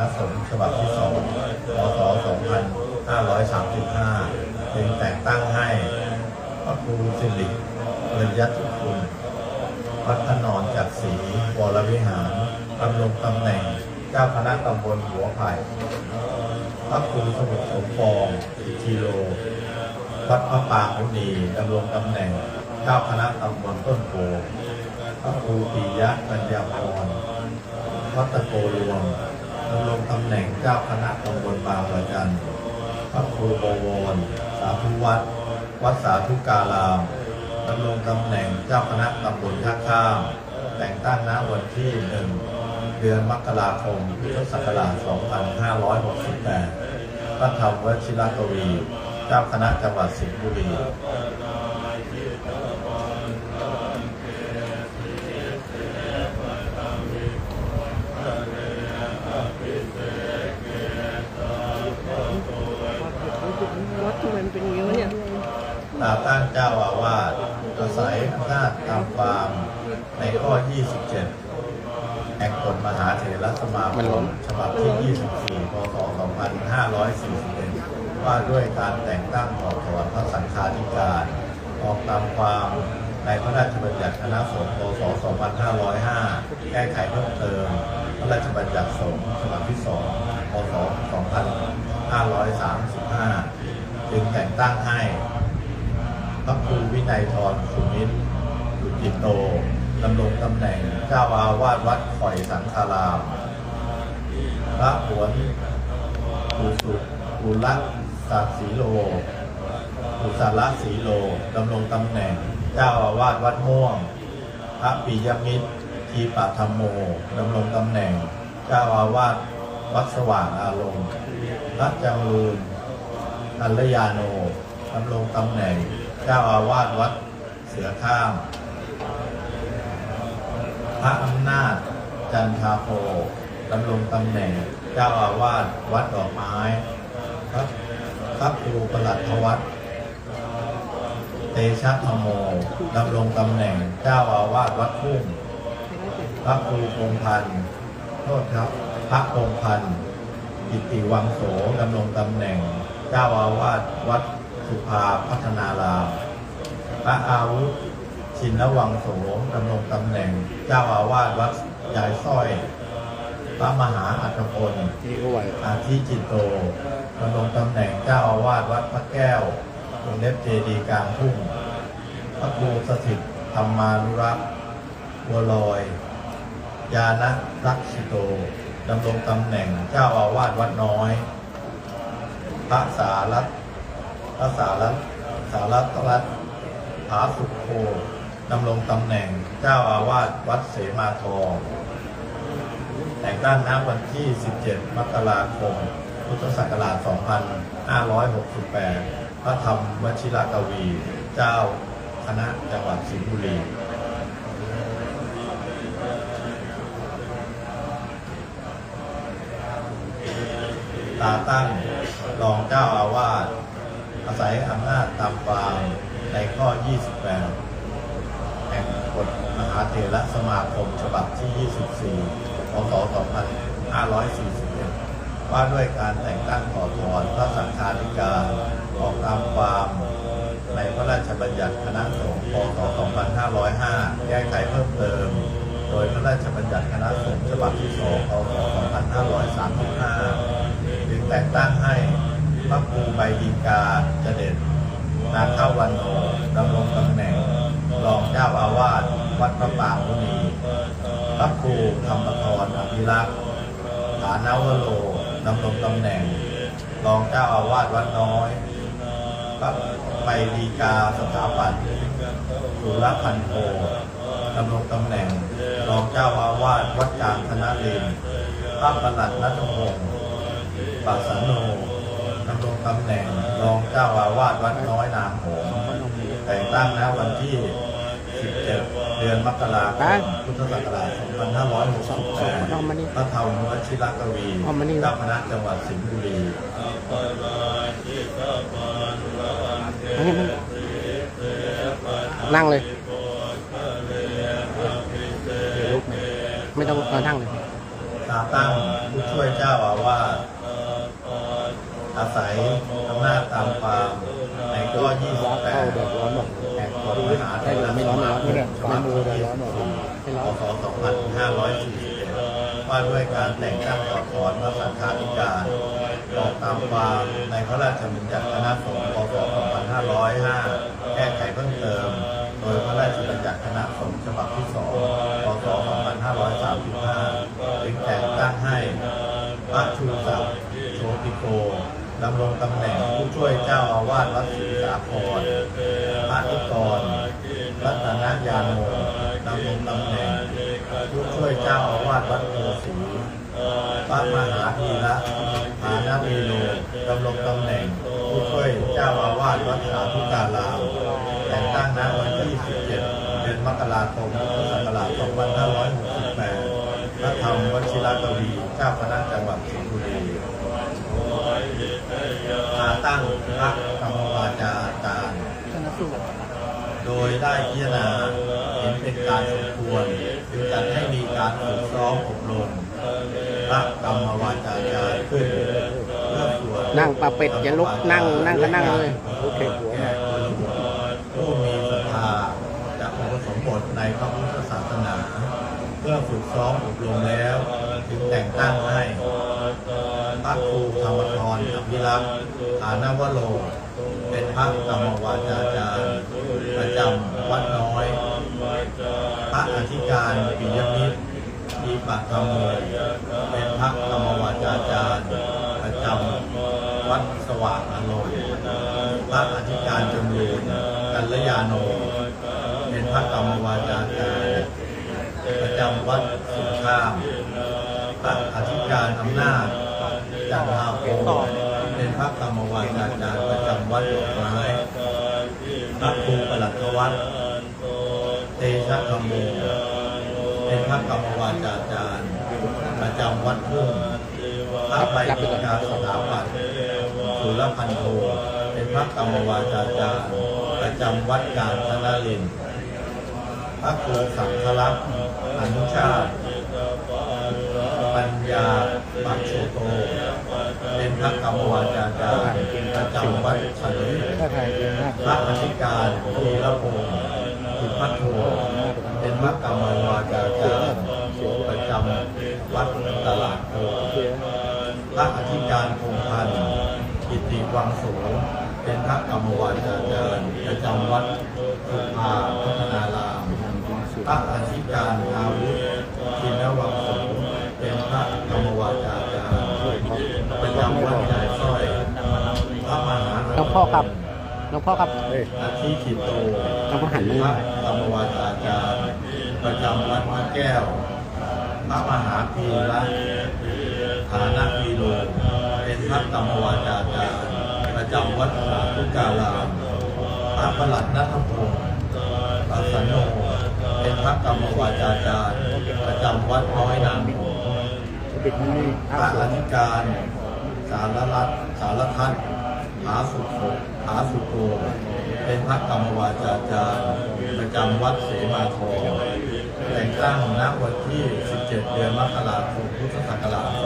ณะสงฆ์ฉบับที่สองพศ2535จึงแต่งตั้งให้พระครูสิริเริยัตุคุณวัดพระนอนจากศรีวรวิหารดำรงตำแหน่งเจ้าคณะตำบลหัวไผ่พระครูสมุทรสมปองอิทีโลวัดพระปางมุนีดำรงตำแหน่งเจ้าคณะตำบลต้นโพพระครูปิยะปัญญาพรวัดตะโกรวม ดำรงตำแหน่งเจ้าคณะตำบลบางระจันพระครูบวรสาธุวัดวัดสาธุการามดำรงตำแหน่งเจ้าคณะตำบลท่าข้าม แต่งตั้งณวันที่หนึ่งเดือนมกราคมพุทธศักราช 2568พระธรรมวชิรกวี เจ้าคณะจังหวัดสิงห์บุรี เจ้าอาวาสอาศัยอำนาจตามความในข้อ 27 แห่งกฎมหาเถรสมาคมฉบับที่ 24 พศ 2541 ว่าด้วยการแต่งตั้งถอดถอนพระสังฆาธิการ ออกตามความในพระราชบัญญัติคณะสงฆ์พศ 2505 แก้ไขเพิ่มเติม พระราชบัญญัติสงฆ์ฉบับที่ 2 พศ 2535 จึงแต่งตั้งให้ พระครูวินัยทรสุมิตรสุจิตโตดำรงตำแหน่งเจ้าอาวาสวัดข่อยสังฆาราม พระหวนภูสุภูรักษศรีโลภูสาระศรีโลดำรงตำแหน่งเจ้าอาวาสวัดม่วง พระปิยมิตรทีปะธรรมโมดำรงตำแหน่ง เจ้าอาวาสวัดสว่างอารมณ์พระจังรูนกัลยาโนดำรงตำแหน่ง เจ้าอาวาสวัดเสือข้าม พระอำนาจจันทาโพดำรงตำแหน่ง เจ้าอาวาสวัดดอกไม้พระพระครูประหลัดทวัดเตชะธรรมโมดำรงตำแหน่ง เจ้าอาวาสวัดทุ่งพระครูพงพันธ์โทษครับ พระพงพันธ์กิติวังโสดำรงตำแหน่ง เจ้าอาวาสวัด สุภาพัฒนารามพระอาวุธ ชินวังโสดำรงตำแหน่ง เจ้าอาวาสวัดยายสร้อย พระมหาอัฏฐพลอาทิจิตโตดำรงตำแหน่งเจ้าอาวาสวัดพระแก้ววงเล็บเจดีย์กลางทุ่ง พระครูสถิตธรรมานุรักษ์บัวลอย ยานะรักชิโตดำรงตำแหน่งเจ้าอาวาสวัดน้อย พระสารัต พระสารัตสารัตรัตผาสุโคดำรงตำแหน่งเจ้าอาวาสวัดเสมาทองแต่งตั้งณวันที่ 17 มกราคม พุทธศักราช 2568 พระธรรมวชิรกวี เจ้าคณะจังหวัดสิงห์บุรีตาตั้งรองเจ้าอาวาส อาศัยอำนาจตามความในข้อ 28 แห่งกฎมหาเถรสมาคมฉบับที่ 24 พศ 2541 ว่าด้วยการแต่งตั้งถอถอนพระสังฆาธิการออกตามความในพระราชบัญญัติคณะสงฆ์พศ 2505 แก้ไขเพิ่มเติม โดยพระราชบัญญัติคณะสงฆ์ฉบับที่ 2 พศ 2535จึงแต่งตั้งให้ พระครูใบดีกาเจเด็ดนาคาวันโนดำรงตำแหน่งรองเจ้าอาวาสวัดพระปางมุนีพระครูธรรมทรอภิรักษ์ฐานาวโรดำรงตำแหน่ง รองเจ้าอาวาสวัดน้อยพระไปดีกาสถาปัตย์สุรพันโทดำรงตำแหน่ง รองเจ้าอาวาสวัดกลางธนรินพระประหลัดนัทพงศ์ปัสสโน ตำแหน่งรองเจ้าอาวาสวัดน้อยนามโหงแต่งตั้งนะวันที่ 17 เดือนมกราคมพุทธศักราช2568พระธรรมวชิรกวีเอามานี่เจ้าคณะจังหวัดสิงห์บุรีนั่งเลยเดี๋ยวลุกหน่อยไม่ต้องมานั่งเลยสตาตั้งผู้ช่วยเจ้าอาวาส อาศัยอำนาจตามความในข้อร้อนเข้าแบบร้อนแบบ28แห่งกฎมหาเถรไม่ร้อนไม่ร้อนสไม่มาร้อนคมืมอร้อนแบบไม่ร้อนพศ2541ว่าด้วยการแต่งตั้งต่อถอนพระสังฆาธิการออกตามความในพระราชบัญญัติคณะสงฆ์พศ2505 แก้ไขเพิ่มเติม โดยพระราชบัญญัติคณะสงฆ์ฉบับที่ ดำรงตำแหน่งผู้ช่วยเจ้าอาวาสวัดศรีสาครพระนิกรรัตนยานโมดำรงตำแหน่งผู้ช่วยเจ้าอาวาสวัดโพสีพระมหาธีระฐานาวีโลดำรงตำแหน่งผู้ช่วยเจ้าอาวาสวัดสาธุการามแต่งตั้งณวันที่ 17 เดือนมกราคมพุทธศักราช2568พระธรรมวชิรกวีเจ้าคณะจังหวัดสิงห์บุรี มา ตั้งพระธรรมวาจาจารย์ โดยได้พิจารณาเห็นเป็นการสมควรจึงจัดให้มีการฝึกซ้อมอบรมพระกรรมวาจาจารย์ขึ้นเพื่อสวนนั่งปลาเป็ดอย่าลุกนั่งนั่งก็นั่งเลยโอเคหัวผู้มีศรัทธาจะอุปสมบทในพระพุทธศาสนา เพื่อฝึกซ้อมอบรมแล้ว จึงแต่งตั้งให้พระครูธรรมท รอภิรักษ์ฐานวโรเป็นพระกรรมวาจาจารย์ประจำวัดน้อย พระอธิการปิยมิตรมีปากธรรมโมเป็นพระกรรมวาจาจารย์ประจำวัดสว่างอารมณ์พระอธิการจำรูนกัลยาโน เป็นพระกรรมวาจาจารย์ประจำวัดสุขข้ามพระอธิการอำนาจจันทาโพ เป็นพระกรรมวาจาจารย์ประจำวัดดอกไม้พระครูประหลัดวัดเตชะธรรมโมเป็นพระกรรมวาจาจารย์ประจำวัดทุ่งพระใบปิกาสถาปัตย์สุรพันโทเป็นพระกรรมวาจาจารย์ประจำวัดการธนลินพระครูสังฆลักษณ์อนุชาติ พระกรรมวาจาจารย์ประจำวัดเฉลิมถ้ากพระอธิการทีละพงศ์สุพัทโทเป็นพระกรรมวาจาจารย์ประจำวัดตลาดโพเสียพระอธิการพงพันธ์กิติวังโสเป็นพระกรรมวาจาจารย์ประจำวัดสุภาพัฒนารามพระอธิการอาวุธ หญ่สร้อยพระมหาหลวงพ่อครับหลวงพ่อครับเอ้ยอาทิขิโตเราก็หันพมือระกรรมวาจาจารย์ประจำวัดพระแก้วพระมหาพีระฐานะพีโลเป็นพระกรรมวาจาจารย์ประจำวัดสาธุการามพระประหลัดนัทพงศ์ปัสสนโนเป็นพระกรรมวาจาจารย์ประจำวัดน้อยนางหงส์ปิดมันนี่พระอธิการ สารรัตน์สารทัศน์หาสุโขหาสุโกเป็นพระกรรมวาจาจารย์ประจำวัดเสมาทองแต่งตั้งณวันที่ 17 เดือนมกราคมพุทธศักราช 2568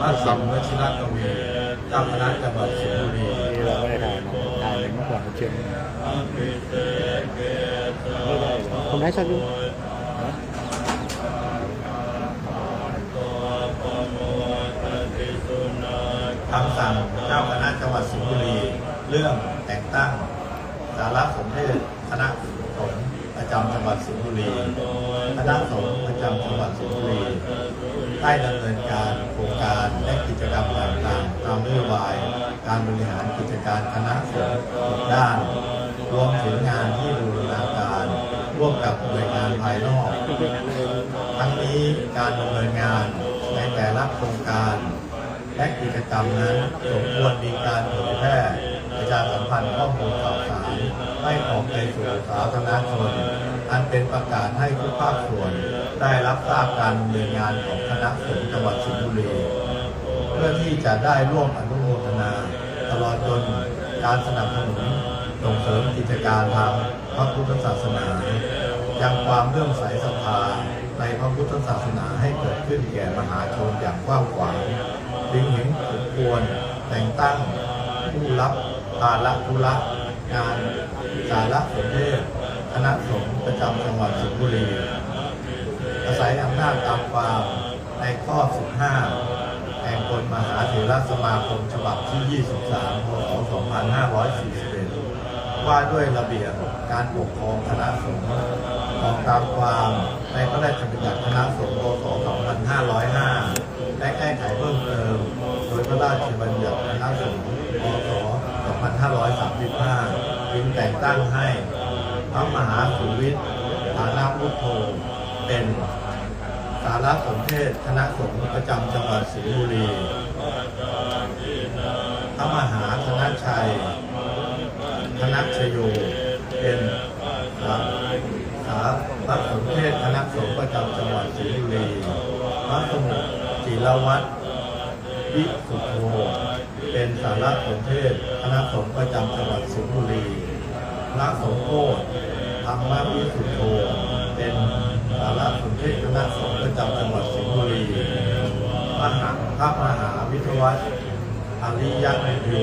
พระธรรมวชิรกวีเจ้าคณะจังหวัดสิงห์บุรีนี่เราไม่ได้ถ่ายนะถ่ายเมื่อก่อนเชียงไม่ได้ผมได้ชอบดู คำสั่งเจังหวัดสิงห์บุรี เรื่องแต่งตั้งสารสมเด็จคณะสงฆ์ประจำจังหวัดสิงห์บุรีคณะสงฆ์ประจำจังหวัดสิงห์บุรีได้ดำเนินการโครงการและกิจกรรมต่างๆตามนโยบาย การบริหารกิจการคณะสงฆ์ด้าน รวมถึงงานที่บูรณาการร่วมกับหน่วยงานภายนอก ทั้งนี้การดำเนินงานในแต่ละโครงการ และกิจกรรมนั้นสมควรมีการเผยแพร่ประชาสัมพันธ์ข้อมูลข่าวสารให้ออกไปสู่สาธารณชน อันเป็นประกาศให้ทุกภาคส่วน ได้รับทราบการดำเนินงานของคณะสงฆ์จังหวัดสิงห์บุรีเพื่อที่จะได้ร่วมอนุโมทนา ตลอดจนการสนับสนุนส่งเสริมกิจการทางพระพุทธศาสนายังความเลื่อมใสศรัทธาในในพระพุทธศาสนาให้เกิดขึ้นแก่มหาชนอย่างกว้างขวาง จึงเห็นสมควรแต่งตั้งผู้รับภาระธุระงานสารสนเทศคณะสงฆ์ประจำจังหวัดสิงห์บุรี อาศัยอำนาจตามความในข้อ 15 แห่งกฎมหาเถรสมาคมฉบับที่ 23พศ2541 ว่าด้วยระเบียบการปกครองคณะสงฆ์ออกตามความในพระราชบัญญัติคณะสงฆ์พศ2505 และแก้ไขเพิ่มเติม พระราชบัญญัติคณะสงฆ์พศ2535จึงแต่งตั้งให้พระมหาสุวิทย์ฐานาพุทโธเป็นสารสนเทศคณะสงฆ์ประจำจังหวัดสิงห์บุรี พระมหาธนชัยคณะชโย เป็นสาสาพระสนเทศคณะสงฆ์ประจำจังหวัดสิงห์บุรี พระสมุทรจิรวัตร วิสุทโธเป็นสาระสนเทศคณะสงฆ์ประจำจังหวัดสิงห์บุรีพระสงฆ์โคตธรรมวิสุทโธเป็นสาระสนเทศคณะสงฆ์ประจำจังหวัดสิงห์บุรีมหาพระมหาวิทยวัฒอริยะยู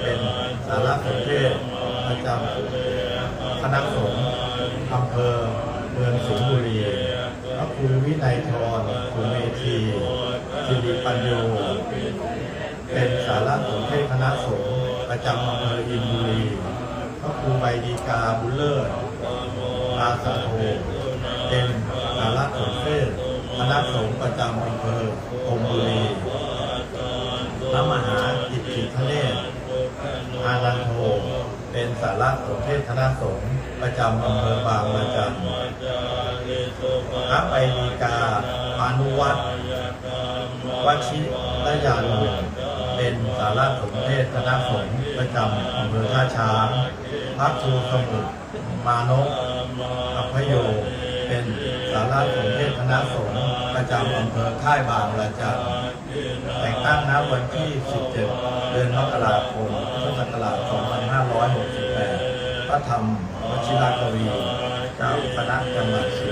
เป็นสาระสนเทศประจำคณะสงฆ์อำเภอเมืองสิงห์บุรีพระครูวินัยทรภูเมธีสิริปัญโยารสนเทศคณะสงฆ์ประจำอำเภออินบุรีพระครูใบดีกาบุญเลิศอาสาโทเป็นสารสนเทศคณะสงฆ์ประจำอำเภอพรมบุรีพระมหาอิทธิทเนศอานันโทเป็นสารสนเทศคณะสงฆ์ประจำอำเภอบางระจันพระไปดีกาพานุวัตรวชิรยาโน เป็นสารสนเทศคณะสงฆ์ประจำอำเภอท่าช้างพระครูสมุทรมานพอัพโยเป็นสารสนเทศคณะสงฆ์ประจำอำเภอค่ายบางระจันแต่งตั้งณวันที่ 17 เดือนมกราคมพุทธศักราช 2568 พระธรรมวชิรกวีเจ้าคณะจังหวัดสิงห์บุรีใบที่ตัว